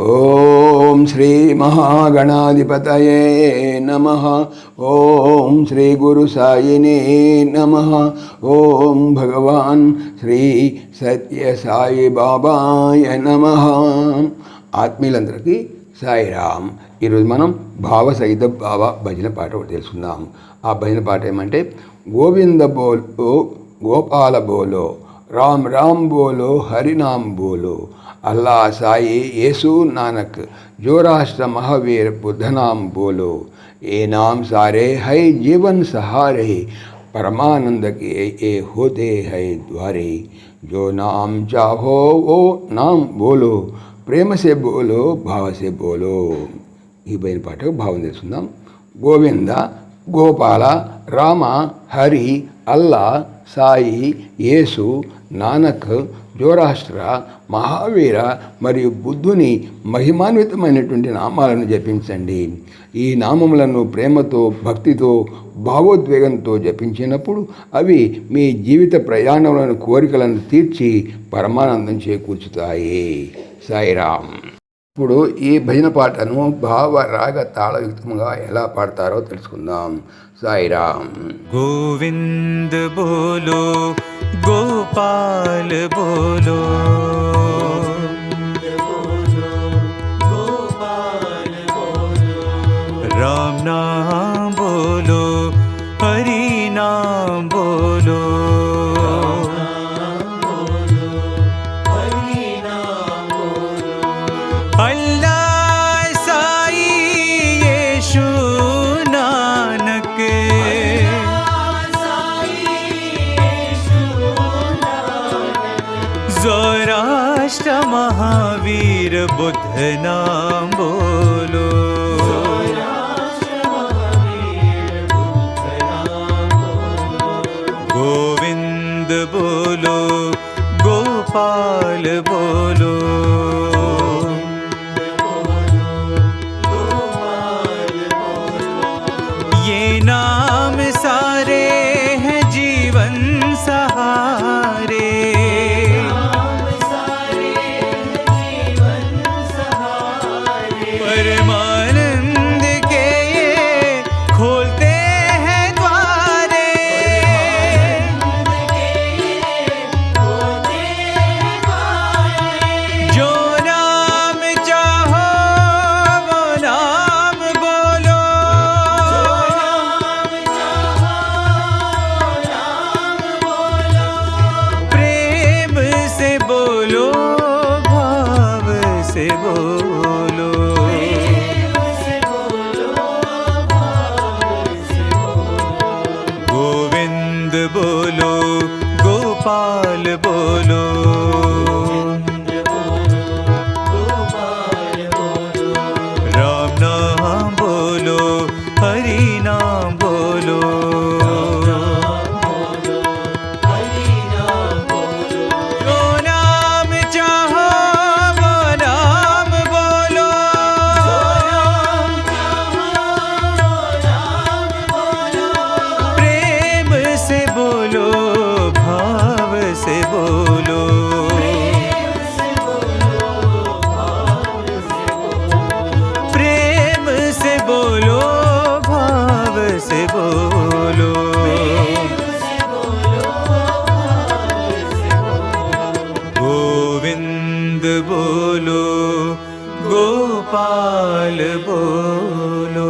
ఓం శ్రీ మహాగణాధిపతయే నమ. ఓం శ్రీ గురు సాయినే నమ. ఓం భగవాన్ శ్రీ సత్య సాయి బాబాయ నమ. ఆత్మీయులందరికీ సాయిరామ్. ఈరోజు మనం భావ సహిత బాబా భజన పాట ఒకటి తెలుసుకుందాం. ఆ భజన పాట ఏమంటే గోవింద బోలో గోపాల బోలో రామ్ రామ్ బోలో హరినామ్ బోలో అల్లా సాయి యేసు నానక్ जो राष्ट्र महावीर बुद्ध नाम बोलो ये नाम सारे है जीवन सहारे परमानंद के ये होते है द्वारे जो नाम चाहो वो नाम बोलो ప్రేమ సే బోలో భావ సే బోలో ఈ పైన పాటకు భావం తెలుసుకుందాం గోవింద గోపాల రామ హరి అల్లా సాయి యేసు నానక్ జోరాష్ట్ర మహావీర మరియు బుద్ధుని మహిమాన్వితమైనటువంటి నామాలను జపించండి. ఈ నామములను ప్రేమతో భక్తితో భావోద్వేగంతో జపించినప్పుడు అవి మీ జీవిత ప్రయాణంలోని కోరికలను తీర్చి పరమానందం చేకూర్చుతాయి. సాయిరామ్. ఇప్పుడు ఈ భజన పాటను భావ రాగ తాళయుక్తంగా ఎలా పాడతారో తెలుసుకుందాం. साई राम गोविंद बोलो गोपाल बोलो। राम नाम बोलो हरी नाम बोलो। जोराष्ट्र महावीर बुद्ध नाम बोलो। गोविंद बोलो गोपाल बोलो। गोपाल बोलो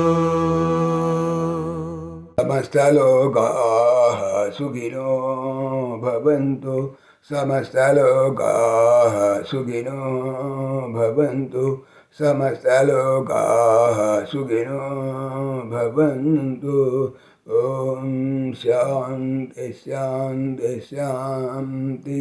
समस्तलोकाः सुखिनो भवन्तु समस्तलोकाः सुखिनो भवन्तु समस्तलोकाः सुखिनो भवन्तु ॐ शान्ति शान्ति शान्ति